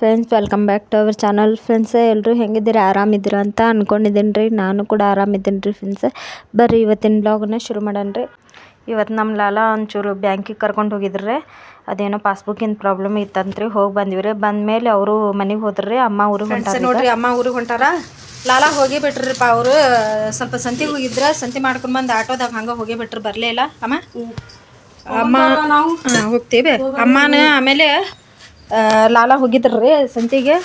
Friends welcome back to our channel friends ಎಲ್ಲರೂ ಹೆಂಗಿದ್ದೀರಿ? ಆರಾಮಿದ್ದೀರ ಅಂತ ಅಂದ್ಕೊಂಡಿದ್ದೀನಿ ರೀ. ನಾನು ಕೂಡ ಆರಾಮಿದ್ದೀನಿ ರೀ ಫ್ರೆಂಡ್ಸ್ ಬರ್ರಿ ಇವತ್ತಿನ ಬ್ಲಾಗನ್ನ ಶುರು ಮಾಡೋಣ ರೀ. ಇವತ್ತು ನಮ್ಮ ಲಾಲ ಒಂಚೂರು ಬ್ಯಾಂಕಿಗೆ ಕರ್ಕೊಂಡು ಹೋಗಿದ್ರಿ ಅದೇನೋ ಪಾಸ್ಬುಕ್ಕಿನ ಪ್ರಾಬ್ಲಮ್ ಇತ್ತಂತ್ರಿ ಹೋಗಿ ಬಂದಿವಿ ರೀ. ಬಂದಮೇಲೆ ಅವರು ಮನೆಗೆ ಹೋದ್ರಿ ಅಮ್ಮ ಊರಿಗೆ ಹೊಂಟಾರ ನೋಡ್ರಿ ಅಮ್ಮ ಊರಿಗೆ ಹೊಂಟಾರ. ಲಾಲಾ ಹೋಗಿ ಬಿಟ್ರಿಪ್ಪ ಅವರು. ಸ್ವಲ್ಪ ಸಂತಿಗೆ ಹೋಗಿದ್ರ. ಸಂತಿ ಮಾಡ್ಕೊಂಡು ಬಂದು ಆಟೋದಾಗ ಹಂಗೆ ಹೋಗಿ ಬಿಟ್ರಿ. ಬರ್ಲೇ ಇಲ್ಲ. ಅಮ್ಮ? ಅಮ್ಮ ಹಾ, ಹೋಗ್ತೀವಿ. ಅಮ್ಮನ ಆಮೇಲೆ ಲಾಲಾ ಹೋಗಿದ್ರಿ ಸಂತಿಗೆ.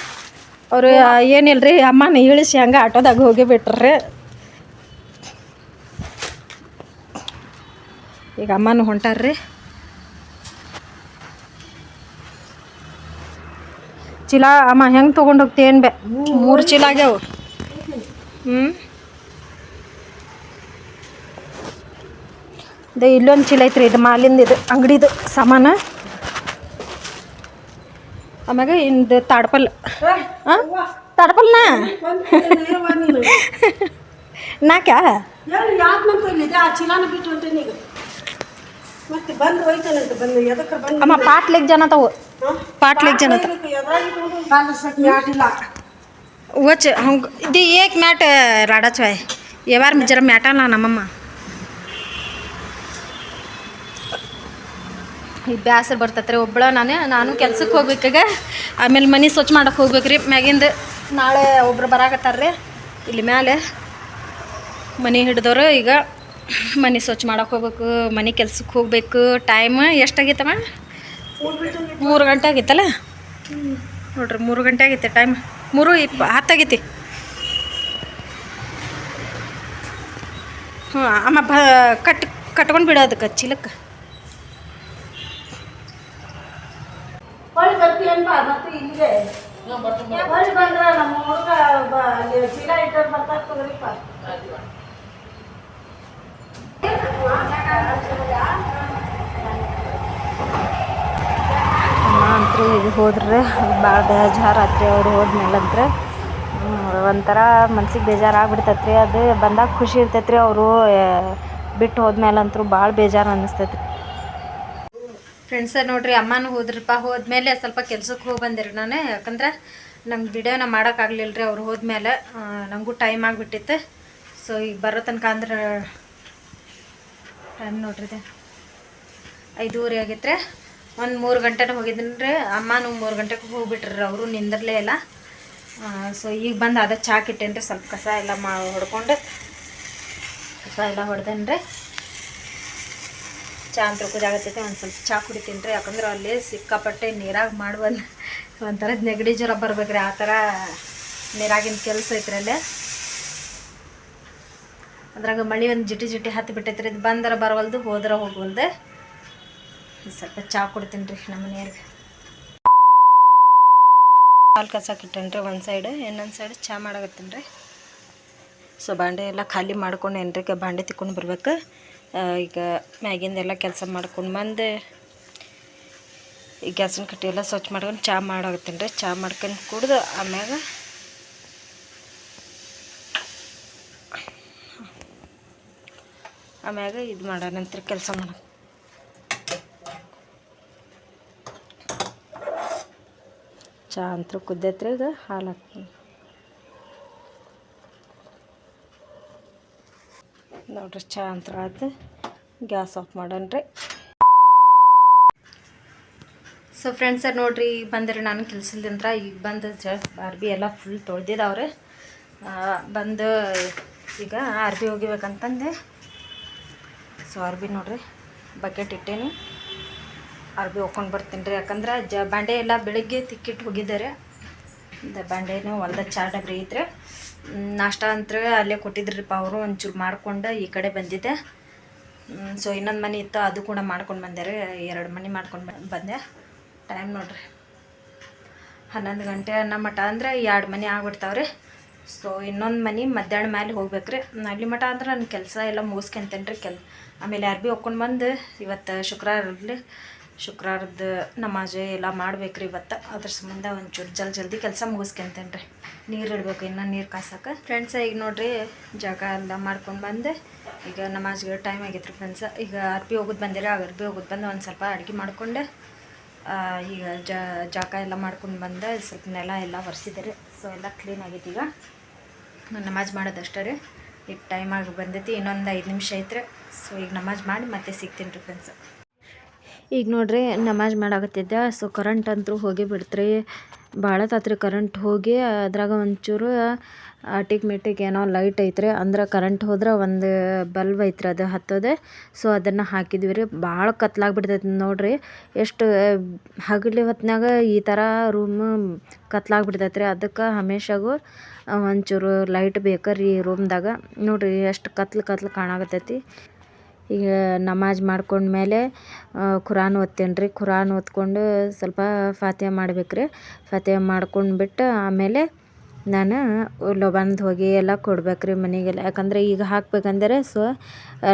ಅವರು ಏನಿಲ್ಲ ರೀ ಅಮ್ಮನ ಇಳಿಸಿ ಹಂಗೆ ಆಟೋದಾಗ ಹೋಗಿ ಬಿಟ್ರಿ ಈಗ ಅಮ್ಮನ ಹೊಂಟಾರ್ರಿ. ಚೀಲ, ಅಮ್ಮ ಹೆಂಗೆ ತೊಗೊಂಡು ಹೋಗ್ತಿ ಏನು ಬೇ? ಮೂರು ಚೀಲ ಆಗ್ಯಾವ. ಹ್ಞೂ ಇಲ್ಲೊಂದು ಚೀಲ ಐತ್ರಿ, ಇದು ಮಾಲಿಂದ ಇದು, ಅಂಗಡಿದು ಸಾಮಾನು. ಆಮ್ಯಾಗ ಇಂದು ತಾಡ್ಪಲ್. ಹಾಂ ತಾಡ್ಪಲ್ನಾ? ನಾಕ್ಯಾ? ಅಮ್ಮ ಪಾಟ್ಲಿಗೆ ಜನ ತಾವು ಪಾಟ್ಲಿಗೆ ಜನ ವಚ್, ಹಂಗೆ, ಇದು ಏಕ್ ಮ್ಯಾಟ್, ರಾಡಾ ಚಾಯ್. ಯಾವಾರ ಜರ ಮ್ಯಾಟಲ್ಲ ನಮ್ಮಮ್ಮ. ಈ ಬ್ಯಾಸರ ಬರ್ತತ್ರಿ, ಒಬ್ಬಳ ನಾನೇ, ನಾನು ಕೆಲ್ಸಕ್ಕೆ ಹೋಗ್ಬೇಕಾಗ. ಆಮೇಲೆ ಮನೆ ಸ್ವಚ್ಛ ಮಾಡಕ್ಕೆ ಹೋಗ್ಬೇಕ್ರಿ. ಮ್ಯಾಗಿಂದ ನಾಳೆ ಒಬ್ರು ಬರಾಕತ್ತಾರ್ರಿ. ಇಲ್ಲಿ ಮ್ಯಾಲೆ ಮನೆ ಹಿಡ್ದವ್ರು ಈಗ ಮನೆ ಸ್ವಚ್ಛ ಮಾಡಕ್ಕೆ ಹೋಗ್ಬೇಕು, ಮನೆ ಕೆಲ್ಸಕ್ಕೆ ಹೋಗ್ಬೇಕು. ಟೈಮ್ ಎಷ್ಟಾಗೈತಮ್ಮ? ಮೂರು ಗಂಟೆ ಆಗಿತ್ತಲ್ಲ ನೋಡ್ರಿ, ಮೂರು ಗಂಟೆ ಆಗೈತೆ ಟೈಮ್ ಮೂರು ಇಪ್ಪ ಹತ್ತಾಗೈತಿ ಹ್ಞೂ ಅಮ್ಮ ಬ, ಕಟ್, ಕಟ್ಕೊಂಡು ಬಿಡೋದಕ್ಕೆ, ಚೀಲಕ್ಕೆ. ಹೊಳ್ಳಿ ಬಂದ್ರ ನಮ್ಮ ಹುಡುಗ ಬ- ಅಲ್ಲಿ ಚೀಲ ಇಟ್ಟರ್ ಬರ್ತಾ ತಗೋರಿಪ್ಪ. ಅಮ್ಮ ಅಂತೂ ಇದು ಹೋದ್ರೆ ಭಾಳ ಬೇಜಾರಾತ್ರಿ ಅವ್ರು ಹೋದ್ಮೇಲಂತ್ರ ಒಂಥರ ಮನ್ಸಿಗೆ ಬೇಜಾರಾಗ್ಬಿಡ್ತೈತ್ರಿ. ಅದು ಬಂದಾಗ ಖುಷಿ ಇರ್ತೈತ್ರಿ ಅವರು ಬಿಟ್ಟು ಹೋದ್ಮೇಲಂತೂ ಭಾಳ ಬೇಜಾರು ಅನ್ನಿಸ್ತೈತ್ರಿ. ಫ್ರೆಂಡ್ಸ ನೋಡ್ರಿ, ಅಮ್ಮನೂ ಹೋದ್ರಪ್ಪ. ಹೋದ್ಮೇಲೆ ಸ್ವಲ್ಪ ಕೆಲ್ಸಕ್ಕೆ ಹೋಗಿ ಬಂದಿರಿ ನಾನು. ಯಾಕಂದ್ರೆ ನಂಗೆ ವಿಡಿಯೋನ ಮಾಡೋಕ್ಕಾಗಲಿಲ್ಲ ರೀ ಅವ್ರು ಹೋದ್ಮೇಲೆ ನಮಗೂ ಟೈಮ್ ಆಗಿಬಿಟ್ಟಿತ್ತು. ಸೊ ಈಗ ಬರೋ ತನಕ ಅಂದ್ರೆ ಟೈಮ್ ನೋಡ್ರಿ ಐದೂವರೆ ಆಗಿತ್ತು ರೀ ಒಂದು ಮೂರು ಗಂಟೆನ ಹೋಗಿದ್ದೀನಿ ರೀ ಅಮ್ಮನೂ ಮೂರು ಗಂಟೆಗೆ ಹೋಗ್ಬಿಟ್ರಿ ಅವರು, ನಿಂದಿರಲೇ ಇಲ್ಲ. ಸೊ ಈಗ ಬಂದು ಅದ ಚಾಕ್ ಇಟ್ಟೇನಿ ರೀ ಸ್ವಲ್ಪ ಕಸ ಎಲ್ಲ ಮಾ ಹೊಡ್ಕೊಂಡು ಕಸ ಎಲ್ಲ ಹೊಡೆದೇನು ರೀ ಚಾ ಅಂತ ಕುದಾಗತ್ತೈತೆ ಒಂದು ಸ್ವಲ್ಪ ಚಾ ಕುಡಿತೀನಿ ರೀ ಯಾಕಂದ್ರೆ ಅಲ್ಲಿ ಸಿಕ್ಕಾಪಟ್ಟೆ ನೀರಾಗ ಮಾಡುವಲ್ಲ ಒಂಥರ ನೆಗಡಿ ಜ್ವರ ಬರ್ಬೇಕ್ರಿ. ಆ ಥರ ನೀರಾಗಿನ ಕೆಲಸ ಐತ್ರಿ ಅಲ್ಲೇ. ಅದ್ರಾಗ ಮಳೆ ಒಂದು ಜಿಟಿ ಜಿಟಿ ಹತ್ತಿ ಬಿಟ್ಟೈತ್ರಿ. ಇದು ಬಂದರ ಬರವಲ್ದು, ಹೋದ್ರ ಹೋಗುವಲ್ದೆ. ಸ್ವಲ್ಪ ಚಾ ಕುಡಿತೀನಿ ರೀ ನಮ್ಮ ಮನೆಯವ್ರಿಗೆ. ಹಾಲು ಕಸಕ್ಕೆ ಒಂದು ಸೈಡ್ ಇನ್ನೊಂದು ಸೈಡ್ ಚಾ ಮಾಡಾಕತ್ತೀನಿ ರೀ. ಸೊ ಬಾಂಡೆ ಎಲ್ಲ ಖಾಲಿ ಮಾಡ್ಕೊಂಡು ಏನ್ರಿ ಬಾಂಡೆ ತಿಕ್ಕೊಂಡು ಬರ್ಬೇಕು. ಈಗ ಮ್ಯಾಗಿಂದೆಲ್ಲ ಕೆಲಸ ಮಾಡ್ಕೊಂಡು ಬಂದು ಈ ಗ್ಯಾಸಿನ ಕಟ್ಟಿ ಎಲ್ಲ ಸ್ವಚ್ಛ ಮಾಡ್ಕೊಂಡು ಚಹಾ ಮಾಡಾಕತ್ತೀನಿ ರೀ ಚಹಾ ಮಾಡ್ಕೊಂಡು ಕುಡ್ದು ಆಮ್ಯಾಗ ಆಮ್ಯಾಗ ಇದು ಮಾಡೋ, ನಂತರ ಕೆಲಸ ಮಾಡ. ಚಹಾ ಅಂತೂ ಕುದ್ದೈತ್ರಿ ಈಗ ಹಾಲು ಹಾಕ್ತೀನಿ. ನೋಡ್ರಿ ಚಾ ಅಂತ ಆಯ್ತು ಗ್ಯಾಸ್ ಆಫ್ ಮಾಡೋಣ್ರಿ ಸೊ ಸರ್, ನೋಡ್ರಿ, ಈಗ ಬಂದ್ರಿ ನಾನು ಕೆಲಸದಿಂದ ಈಗ ಬಂದು ಜ ಅರ್ಬಿ ಎಲ್ಲ ಫುಲ್ ತೊಳ್ದಿದ್ದಾವ್ರೆ ಬಂದು ಈಗ ಅರ್ಬಿ ಒಗಿಬೇಕಂತಂದೆ ಸೊ ಅರ್ಬಿ ನೋಡ್ರಿ ಬಕೆಟ್ ಇಟ್ಟೇನಿ. ಅರ್ಬಿ ಒಕ್ಕೊಂಡು ಬರ್ತೀನಿ ರೀ. ಯಾಕಂದ್ರೆ ಜ, ಬಾಂಡೆ ಎಲ್ಲ ಬೆಳಗ್ಗೆ ತಿಕ್ಕಿಟ್ಟು ಹೋಗಿದ್ದಾರೆ. ಬಂಡೆನೂ ಹೊಲ್ದ ಚಾ ಡಬ್ರಿ ಐತ್ರಿ. ನಾಷ್ಟ ಅಂತ ಅಲ್ಲೇ ಕೊಟ್ಟಿದ್ರಿಪ್ಪ ಅವರು, ಒಂಚೂರು ಮಾಡ್ಕೊಂಡು ಈ ಕಡೆ ಬಂದಿದ್ದೆ. ಸೊ ಇನ್ನೊಂದು ಮನೆ ಇತ್ತು, ಅದು ಕೂಡ ಮಾಡ್ಕೊಂಡು ಬಂದೆ ರೀ. ಎರಡು ಮನೆ ಮಾಡ್ಕೊಂಡು ಬಂದೆ. ಟೈಮ್ ನೋಡ್ರಿ. ಹನ್ನೊಂದು ಗಂಟೆ ಅನ್ನೋ ಮಠ ಅಂದ್ರೆ ಎರಡು ಮನೆ ಆಗ್ಬಿಡ್ತಾವ್ರಿ. ಸೊ ಇನ್ನೊಂದು ಮನೆ ಮಧ್ಯಾಹ್ನ ಮೇಲೆ ಹೋಗ್ಬೇಕು ರೀ ಅಲ್ಲಿ ಮಠ ಅಂದ್ರೆ ನನ್ನ ಕೆಲಸ ಎಲ್ಲ ಮುಗಿಸ್ಕೊಂತೇನೆ ರೀ ಕೆಲ್ ಆಮೇಲೆ ಅರ್ಬಿ ಒಕ್ಕೊಂಡು ಬಂದು ಇವತ್ತು ಶುಕ್ರವಾರಲ್ಲಿ ಶುಕ್ರವಾರದ ನಮಾಜ್ ಎಲ್ಲ ಮಾಡ್ಬೇಕು ರೀ ಇವತ್ತು. ಅದ್ರ ಸಂಬಂಧ ಒಂಚೂರು ಜಲ್ ಜಲ್ದಿ ಕೆಲಸ ಮುಗಿಸ್ಕೊಂತೇನೆ ರೀ ನೀರು ಇಡಬೇಕು, ಇನ್ನು ನೀರು ಕಾಸಕ್ಕೆ ಫ್ರೆಂಡ್ಸ ಈಗ ನೋಡ್ರಿ, ಜಾಗ ಎಲ್ಲ ಮಾಡ್ಕೊಂಡು ಬಂದೆ. ಈಗ ನಮಾಜ್ಗೆ ಟೈಮ್ ಆಗೈತೆ ರೀ ಫ್ರೆಂಡ್ಸ ಈಗ ಅರ್ಬಿ ಹೋಗೋದು ಬಂದಿರ, ಆಗ ಅರ್ಬಿ ಹೋಗೋದು ಬಂದು ಒಂದು ಸ್ವಲ್ಪ ಅಡುಗೆ ಮಾಡ್ಕೊಂಡೆ. ಈಗ ಜಾಗ ಎಲ್ಲ ಮಾಡ್ಕೊಂಡು ಬಂದೆ, ಸ್ವಲ್ಪ ನೆಲ ಎಲ್ಲ ಒರೆಸಿದ್ದಾರೆ ಸೊ ಎಲ್ಲ ಕ್ಲೀನ್ ಆಗೈತೆ ಈಗ. ನಮಾಜ್ ಮಾಡೋದಷ್ಟೇ ರೀ. ಈಗ ಟೈಮ್ ಆಗಿ ಬಂದೈತಿ, ಇನ್ನೊಂದು ಐದು ನಿಮಿಷ ಐತ್ರಿ. ಸೊ ಈಗ ನಮಾಜ್ ಮಾಡಿ ಮತ್ತೆ ಸಿಗ್ತೀನಿ ರೀ ಫ್ರೆಂಡ್ಸ್ ಈಗ ನೋಡ್ರಿ, ನಮಾಜ್ ಮಾಡಾಕತ್ತಿದ್ದೆ. ಸೊ ಕರೆಂಟ್ ಅಂತೂ ಹೋಗಿ ಬಿಡ್ತ್ರಿ. ಭಾಳ ತಾತ್ರಿ ಕರೆಂಟ್ ಹೋಗಿ ಅದ್ರಾಗ ಒಂಚೂರು ಆಟಿಕ್ ಮಿಟಿಕ್ ಏನೋ ಲೈಟ್ ಐತ್ರಿ, ಅಂದ್ರೆ ಕರೆಂಟ್ ಹೋದ್ರೆ ಒಂದು ಬಲ್ಬ್ ಐತ್ರಿ ಅದು ಹತ್ತೋದೆ. ಸೊ ಅದನ್ನು ಹಾಕಿದ್ವಿ ರೀ. ಭಾಳ ಕತ್ಲಾಗ್ಬಿಡ್ತೈತಿ ನೋಡಿರಿ. ಎಷ್ಟು ಹಗಲಿ ಹೊತ್ನಾಗ ಈ ಥರ ರೂಮ್ ಕತ್ಲಾಗ್ಬಿಡ್ತೈತಿ ರೀ ಅದಕ್ಕೆ ಹಮೇಶಾಗೂ ಒಂಚೂರು ಲೈಟ್ ಬೇಕಾ ರೀ ರೂಮ್ದಾಗ ನೋಡಿರಿ, ಎಷ್ಟು ಕತ್ಲು ಕತ್ಲು ಕಾಣಾಕತ್ತೈತಿ. ಈಗ ನಮಾಜ್ ಮಾಡ್ಕೊಂಡ್ಮೇಲೆ ಖುರಾನ್ ಓದ್ತೇನೆ ರೀ ಖುರಾನ್ ಓದ್ಕೊಂಡು ಸ್ವಲ್ಪ ಫಾತಿಹಾ ಮಾಡ್ಬೇಕು ರೀ ಫಾತಿಹ ಮಾಡ್ಕೊಂಡು ಬಿಟ್ಟು ಆಮೇಲೆ ನಾನು ಲೋಬಾನ್ದು ಹೋಗಿ ಎಲ್ಲ ಕೊಡ್ಬೇಕು ರೀ ಮನೆಗೆಲ್ಲ. ಯಾಕಂದರೆ ಈಗ ಹಾಕ್ಬೇಕಂದರೆ ಸೊ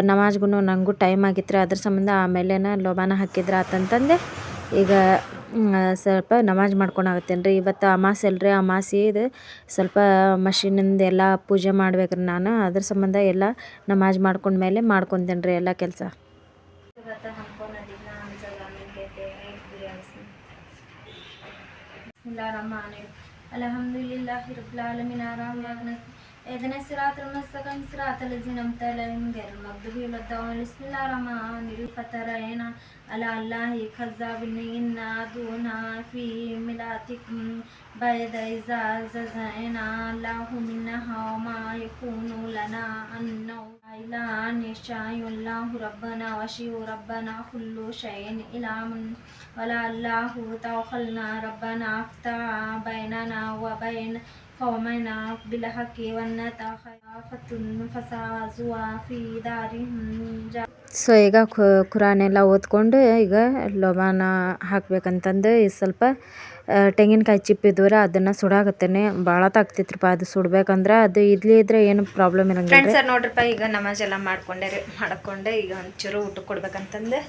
ನಮಾಜ್ಗೂ ನನಗೂ ಟೈಮ್ ಆಗಿತ್ತು ರೀ ಅದ್ರ ಸಂಬಂಧ ಆಮೇಲೆ ಲೋಬಾನ ಹಾಕಿದ್ರೆ ಆತಂತಂದೆ ಈಗ ಸ್ವಲ್ಪ ನಮಾಜ್ ಮಾಡ್ಕೊಳಕತ್ತೇನೆ ರೀ ಇವತ್ತು ಅಮಾಸೆ ಅಲ್ರಿ ಅಮಾಸೆದು ಸ್ವಲ್ಪ ಮಷೀನಿಂದ ಎಲ್ಲ ಪೂಜೆ ಮಾಡ್ಬೇಕ್ರಿ ನಾನು. ಅದ್ರ ಸಂಬಂಧ ಎಲ್ಲ ನಮಾಜ್ ಮಾಡ್ಕೊಂಡ್ಮೇಲೆ ಮೇಲೆ ರೀ ಎಲ್ಲ ಕೆಲಸ. ರಬ್ಬಿಲ್ ಆಲಮೀನ್. اهدنا الصراط المستقيم صراط الذين أنعمت عليهم غير المغضوب عليهم بسم الله الرحمن الرحيم فترين على الله كذابين دون في ملاتكم بعد إذا ززعنا الله منها وما يكون لنا أن إلى أن يشاء الله ربنا وشيء ربنا كل شيء إلى من ولا الله توكلنا ربنا افتح بيننا وبين قومنا بالحق والنتخافة فسازوا في دارهم جا ಸೊ ಈಗ ಖು- ಖುರಾನ್ ಎಲ್ಲ ಓದ್ಕೊಂಡು ಈಗ ಲೋಬಾನ ಹಾಕ್ಬೇಕಂತಂದು ಈ ಸ್ವಲ್ಪ ಆ, ತೆಂಗಿನಕಾಯಿ ಚಿಪ್ಪಿದ್ವರ ಅದನ್ನು ಸುಡಾಕತ್ತೇನೆ ಭಾಳ ತಾಗ್ತಿತ್ರಿಪ್ಪ ಅದು ಸುಡ್ಬೇಕಂದ್ರೆ ಅದು ಇಡ್ಲಿ ಇದ್ರೆ ಏನು ಪ್ರಾಬ್ಲಮ್ ಇರಂಗಿಲ್ಲ ಫ್ರೆಂಡ್ಸ್ ಸರ್ ನೋಡ್ರಿಪ್ಪ ಈಗ ನಮಾಜ್ ಎಲ್ಲ ಮಾಡ್ಕೊಂಡೆ ರೀ ಮಾಡ್ಕೊಂಡೆ ಈಗ ಒಂಚೂರು ಊಟ ಕೊಡ್ಬೇಕಂತಂದೆ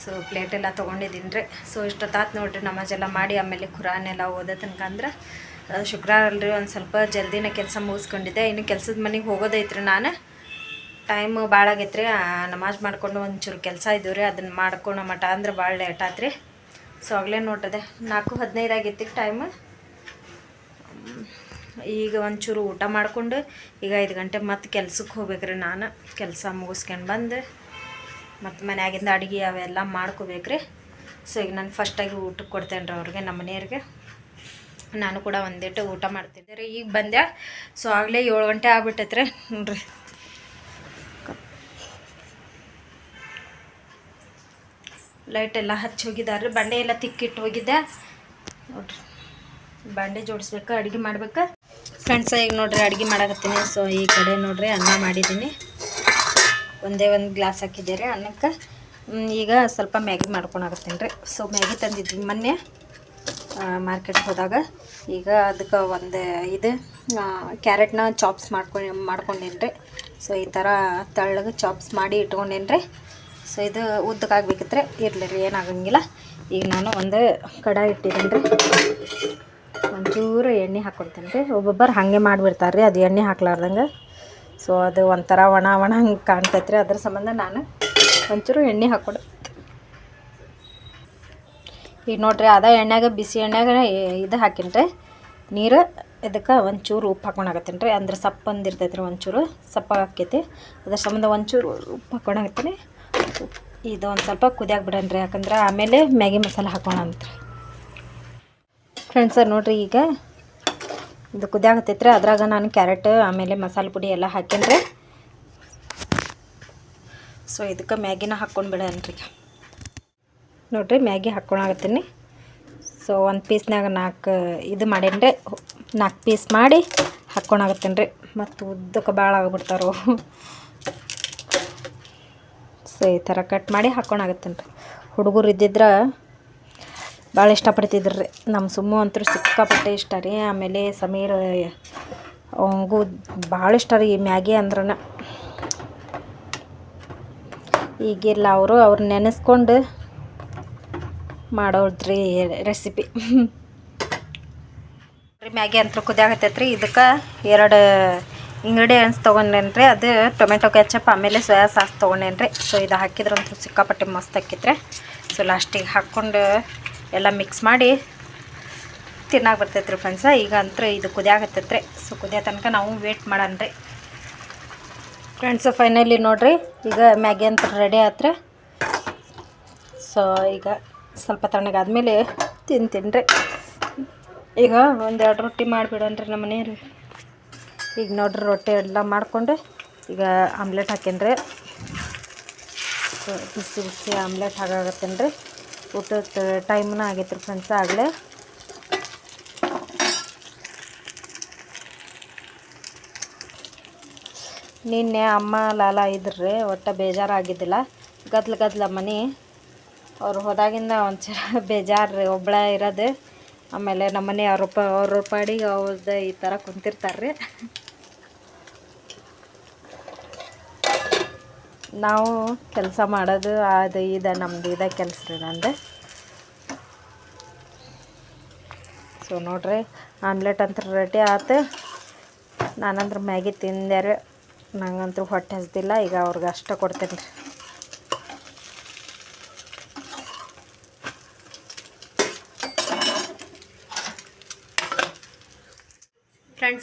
ಸೊ ಪ್ಲೇಟ್ ಎಲ್ಲ ತೊಗೊಂಡಿದ್ದೀನಿ ರೀ ಸೊ ಇಷ್ಟೊತ್ತಾತು ನೋಡ್ರಿ ನಮಾಜ್ ಎಲ್ಲ ಮಾಡಿ ಆಮೇಲೆ ಖುರಾನ್ ಎಲ್ಲ ಓದೋ ತನಕ ಅಂದ್ರೆ ಆ, ಶುಕ್ರವಾರ ಅಲ್ರಿ, ಒಂದು ಸ್ವಲ್ಪ ಜಲ್ದಿನ ಕೆಲಸ ಮುಗಿಸ್ಕೊಂಡಿದ್ದೆ. ಇನ್ನು ಕೆಲಸದ ಮನೆಗೆ ಹೋಗೋದೈತ್ರಿ ನಾನು. ಟೈಮ್ ಭಾಳ ಆಗೈತ್ರಿ ನಮಾಜ್ ಮಾಡ್ಕೊಂಡು ಒಂಚೂರು ಕೆಲಸ ಇದ್ದೀವಿ ರೀ ಅದನ್ನು ಮಾಡ್ಕೊಂಡು ಮಠ ಅಂದ್ರೆ ಭಾಳ ಲೇಟ್ ಆತ್ರಿ. ಸೊ ಆಗಲೇ ನೋಡ್ರದೆ ನಾಲ್ಕು ಹದಿನೈದು ಆಗೈತಿ ಟೈಮ್ ಈಗ ಒಂಚೂರು ಊಟ ಮಾಡಿಕೊಂಡು ಈಗ ಐದು ಗಂಟೆ ಮತ್ತೆ ಕೆಲ್ಸಕ್ಕೆ ಹೋಗ್ಬೇಕ್ರಿ ನಾನು. ಕೆಲಸ ಮುಗಿಸ್ಕೊಂಡು ಬಂದು ಮತ್ತು ಮನೆಯಾಗಿಂದ ಅಡುಗೆ ಅವೆಲ್ಲ ಮಾಡ್ಕೋಬೇಕ್ರಿ. ಸೊ ಈಗ ನಾನು ಫಸ್ಟಾಗಿ ಊಟಕ್ಕೆ ಕೊಡ್ತೇನೆ ರೀ ಅವ್ರಿಗೆ, ನಮ್ಮ ಮನೆಯವ್ರಿಗೆ. ನಾನು ಕೂಡ ಒಂದಿಟ್ಟು ಊಟ ಮಾಡ್ತಿದ್ದೆ ರೀ ಈಗ ಬಂದೆ. ಸೊ, ಆಗಲೇ ಏಳು ಗಂಟೆ ಆಗ್ಬಿಟ್ಟೈತ್ರಿ. ನೋಡ್ರಿ. ಲೈಟ್ ಎಲ್ಲ ಹಚ್ಚಿ ಹೋಗಿದ್ದಾರೆ ಬಂಡೆ ಎಲ್ಲ ತಿಕ್ಕಿಟ್ಟು ಹೋಗಿದ್ದೆ ನೋಡ್ರಿ. ಬಂಡೆ ಜೋಡಿಸ್ಬೇಕು, ಅಡುಗೆ ಮಾಡ್ಬೇಕು. ಫ್ರೆಂಡ್ಸ್ ಈಗ ನೋಡ್ರಿ, ಅಡುಗೆ ಮಾಡಕತ್ತೀನಿ. ಸೊ ಈ ಕಡೆ ನೋಡ್ರಿ, ಅನ್ನ ಮಾಡಿದ್ದೀನಿ. ಒಂದೇ ಒಂದು ಗ್ಲಾಸ್ ಹಾಕಿದ್ದೆ ರೀ ಅನ್ನಕ್ಕೆ ಈಗ ಸ್ವಲ್ಪ ಮ್ಯಾಗಿ ಮಾಡ್ಕೊಳಕತ್ತೀನಿ ರೀ. ಸೊ ಮ್ಯಾಗಿ ತಂದಿದ್ದೀನಿ ಮೊನ್ನೆ. ಮಾರ್ಕೆಟ್ಗೆ ಹೋದಾಗ ಈಗ ಅದಕ್ಕೆ ಒಂದು ಇದು ಕ್ಯಾರೆಟ್ನ ಚಾಪ್ಸ್ ಮಾಡ್ಕೊಂಡು ಮಾಡ್ಕೊಂಡೇನಿ ರೀ ಸೊ ಈ ಥರ ತೆಳ್ಳಗೆ ಚಾಪ್ಸ್ ಮಾಡಿ ಇಟ್ಕೊಂಡೇನಿ ರೀ ಸೊ ಇದು ಉದ್ದಕ್ಕಾಗ್ಬೇಕಿದ್ರೆ ಇರಲಿ ರೀ, ಏನಾಗಂಗಿಲ್ಲ. ಈಗ ನಾನು ಒಂದು ಕಡಾಯಿ ಇಟ್ಟಿದ್ದೀನಿ ರೀ ಒಂಚೂರು ಎಣ್ಣೆ ಹಾಕ್ಕೊಡ್ತೀನಿ ರೀ ಒಬ್ಬೊಬ್ಬರು ಹಾಗೆ ಮಾಡಿಬಿಡ್ತಾರೆ ರೀ ಅದು ಎಣ್ಣೆ ಹಾಕ್ಲಾರ್ದಂಗೆ. ಸೊ ಅದು ಒಂಥರ ಒಣ ಒಣ ಹಂಗೆ ಕಾಣ್ತೈತೆ ರೀ ಅದ್ರ ಸಂಬಂಧ ನಾನು ಒಂಚೂರು ಎಣ್ಣೆ ಹಾಕ್ಕೊಡು ಈಗ ನೋಡ್ರಿ ಅದ ಎಣ್ಣೆಗೆ ಬಿಸಿ ಎಣ್ಣೆಗೆ ಇದು ಹಾಕಿನ್ರಿ. ರೀ ನೀರು ಇದಕ್ಕೆ ಒಂಚೂರು ಉಪ್ಪು ಹಾಕ್ಕೊಳಕತ್ತೀನಿ ರೀ ಅಂದ್ರೆ ಸಪ್ಪು ಇರ್ತೈತೆ ರೀ ಒಂಚೂರು, ಸಪ್ಪ ಹಾಕೈತಿ. ಅದ್ರ ಸಂಬಂಧ ಒಂಚೂರು ಉಪ್ಪು ಹಾಕ್ಕೊಳಕತ್ತೀನಿ ಇದು ಒಂದು ಸ್ವಲ್ಪ ಕುದಿಯಾಗಿ ಬಿಡೋಣ ರೀ ಯಾಕಂದ್ರೆ ಆಮೇಲೆ ಮ್ಯಾಗಿ ಮಸಾಲೆ ಹಾಕೋಣ ಅಂತ ಫ್ರೆಂಡ್ಸರ್ ನೋಡ್ರಿ ಈಗ ಇದು ಕುದಿಯಾಕತ್ತೈತ್ರಿ ಅದ್ರಾಗ ನಾನು ಕ್ಯಾರೆಟ್, ಆಮೇಲೆ ಮಸಾಲೆ ಪುಡಿ ಎಲ್ಲ ಹಾಕೇನಿ ರೀ ಸೊ ಇದಕ್ಕೆ ಮ್ಯಾಗಿನ ಹಾಕ್ಕೊಂಡು ಬಿಡೋಣ ಈಗ ನೋಡ್ರಿ, ಮ್ಯಾಗಿ ಹಾಕ್ಕೊಳಾಗತ್ತೀನಿ ಸೊ ಒಂದು ಪೀಸ್ನಾಗ ನಾಲ್ಕು ಇದು ಮಾಡೇನಿ ರೀ ನಾಲ್ಕು ಪೀಸ್ ಮಾಡಿ ಹಾಕ್ಕೊಳಾಗತ್ತೀನಿ ರೀ ಮತ್ತು ಉದ್ದಕ್ಕೆ ಭಾಳ ಆಗ್ಬಿಡ್ತಾರೋ. ಸೊ ಈ ಥರ ಕಟ್ ಮಾಡಿ ಹಾಕ್ಕೊಳಾಗತ್ತೀನಿ ರೀ ಹುಡುಗರು ಇದ್ದಿದ್ರೆ ಭಾಳ ಇಷ್ಟಪಡ್ತಿದ್ರು ರೀ ನಮ್ಮ ಸುಮ್ಮು ಅಂತೂ ಸಿಕ್ಕಾಪಟ್ಟೆ ಇಷ್ಟ ರೀ. ಆಮೇಲೆ ಸಮೀರ್ ಅವಂಗೂ ಭಾಳ ಇಷ್ಟ ರೀ ಮ್ಯಾಗಿ ಅಂದ್ರನ. ಈಗಿಲ್ಲ ಅವರು, ಅವ್ರು ನೆನೆಸ್ಕೊಂಡು ಮಾಡೋದ್ರಿ ರೆಸಿಪಿ ಮ್ಯಾಗಿ ಅಂತ ಕುದಿಯಾಗತ್ತೈತ್ರಿ ಇದಕ್ಕೆ ಎರಡು ಇಂಗ್ರೀಡಿಯೆಂಟ್ಸ್ ತೊಗೊಂಡೇನ್ರಿ, ಅದು ಟೊಮೆಟೊ ಕೆಚಪ್ ಆಮೇಲೆ ಸೋಯಾ ಸಾಸ್ ತೊಗೊಂಡೇನ್ರಿ. ಸೊ ಇದು ಹಾಕಿದ್ರೆ ಒಂದು ಸಿಕ್ಕಾಪಟ್ಟೆ ಮಸ್ತ್ ಹಾಕಿತ್ರಿ ಸೊ ಲಾಸ್ಟಿಗೆ ಹಾಕ್ಕೊಂಡು ಎಲ್ಲ ಮಿಕ್ಸ್ ಮಾಡಿ ತಿನ್ನಾಗ ಬರ್ತೈತ್ರಿ ಫ್ರೆಂಡ್ಸ ಈಗ ಅಂತೂ ಇದು ಕುದಿಯಾಗತ್ತೈತ್ರಿ ಸೊ ಕುದಿಯೋ ತನಕ ನಾವು ವೇಟ್ ಮಾಡೋಣ್ರಿ. ಫ್ರೆಂಡ್ಸ್ ಫೈನಲಿ ನೋಡಿರಿ, ಈಗ ಮ್ಯಾಗಿ ಅಂತ ರೆಡಿ ಆತ್ರಿ. ಸೊ ಈಗ ಸ್ವಲ್ಪ ತಣ್ಣಗಾದ್ಮೇಲೆ ತಿಂತೀನಿ ರೀ. ಈಗ ಒಂದೆರಡು ರೊಟ್ಟಿ ಮಾಡಿಬಿಡೋಣ್ರಿ ನಮ್ಮ ಮನೆಯವ್ರು. ಈಗ ನೋಡ್ರಿ ರೊಟ್ಟಿ ಎಲ್ಲ ಮಾಡಿಕೊಂಡು ಈಗ ಆಮ್ಲೆಟ್ ಹಾಕೇನಿ ರೀ. ಸೊ ಬಿಸಿ ಬಿಸಿ ಆಮ್ಲೆಟ್ ಹಾಕಾಗತ್ತೇನು ರೀ. ಊಟದ ಟೈಮ್ನ ಆಗೈತೆ ರೀ ಫ್ರೆಂಡ್ಸ್ ಆಗಲೇ. ನಿನ್ನೆ ಅಮ್ಮ ಲಾಲ ಇದ್ರಿ ಒಟ್ಟು ಬೇಜಾರಾಗಿದ್ದಿಲ್ಲ. ಗದ್ಲ ಗದ್ಲ ಮನೆ ಅವ್ರು ಹೋದಾಗಿಂದ ಒಂಚೂರ ಬೇಜಾರು ರೀ ಒಬ್ಬಳ ಇರೋದು. ಆಮೇಲೆ ನಮ್ಮ ಮನೆ ಅವ್ರ ಪಾಡಿಗೆ ಅವ್ರದ್ದು ಈ ಥರ ಕುಂತಿರ್ತಾರೆ ರೀ ನಾವು ಕೆಲಸ ಮಾಡೋದು, ಅದು ಇದೆ, ನಮ್ದು ಇದೆ ಕೆಲಸ ರೀ ನಂದು. ಸೊ ನೋಡ್ರಿ, ಆಮ್ಲೆಟ್ ಅಂತ ರೆಡಿ ಆತು. ನಾನಂದ್ರೆ ಮ್ಯಾಗಿ ತಿಂದೆ ರೀ ನಂಗಂತೂ ಹೊಟ್ಟೆ ಹಸ್ದಿಲ್ಲ, ಈಗ ಅವ್ರಿಗೆ ಅಷ್ಟ ಕೊಡ್ತೇನೆ ರೀ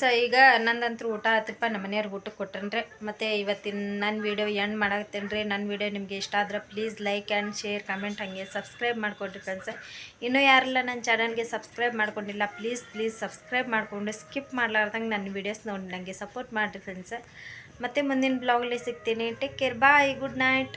ಫ್ರೆಂಡ್ಸ್ ಈಗ ನಂದಂತೂ ಊಟ ಆತಪ್ಪ, ನಮ್ಮ ಮನೆಯವ್ರಿಗೆ ಊಟಕ್ಕೆ ಕೊಟ್ಟನ್ರಿ ಮತ್ತು ಇವತ್ತಿನ ನನ್ನ ವೀಡಿಯೋ ಎಂಡ್ ಮಾಡಾಕತ್ತೇನೆ ರೀ ನನ್ನ ವೀಡಿಯೋ ನಿಮಗೆ ಇಷ್ಟ ಆದ್ರೆ please like and share comment ಹಾಗೆ ಸಬ್ಸ್ಕ್ರೈಬ್ ಮಾಡ್ಕೊಡ್ರಿ ಫ್ರೆಂಡ್ಸ್ ಇನ್ನೂ ಯಾರೆಲ್ಲ ನನ್ನ ಚಾನಲ್ಗೆ ಸಬ್ಸ್ಕ್ರೈಬ್ ಮಾಡ್ಕೊಂಡಿಲ್ಲ ಪ್ಲೀಸ್ ಪ್ಲೀಸ್ ಸಬ್ಸ್ಕ್ರೈಬ್ ಮಾಡಿಕೊಂಡು ಸ್ಕಿಪ್ ಮಾಡಲಾರ್ದಂಗೆ ನನ್ನ ವೀಡಿಯೋಸ್ ನೋಡಿ ನನಗೆ ಸಪೋರ್ಟ್ ಮಾಡಿರಿ ಫ್ರೆಂಡ್ಸ್ ಮತ್ತು ಮುಂದಿನ ಬ್ಲಾಗಲ್ಲಿ ಸಿಗ್ತೀನಿ. Take care bye good night